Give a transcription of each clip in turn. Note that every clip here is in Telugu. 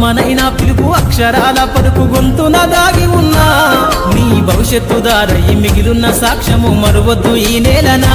కమ్మనైన పిలుపు అక్షరాల పలుకు గొంతున దాగి ఉన్నా. నీ భవిష్యత్తు దారయి మిగిలిన సాక్ష్యము మరువద్దు ఈ నేలనా?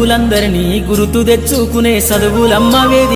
బంధువులందరినీ గురుతు తెచ్చుకునే చదువులమ్మ వేది.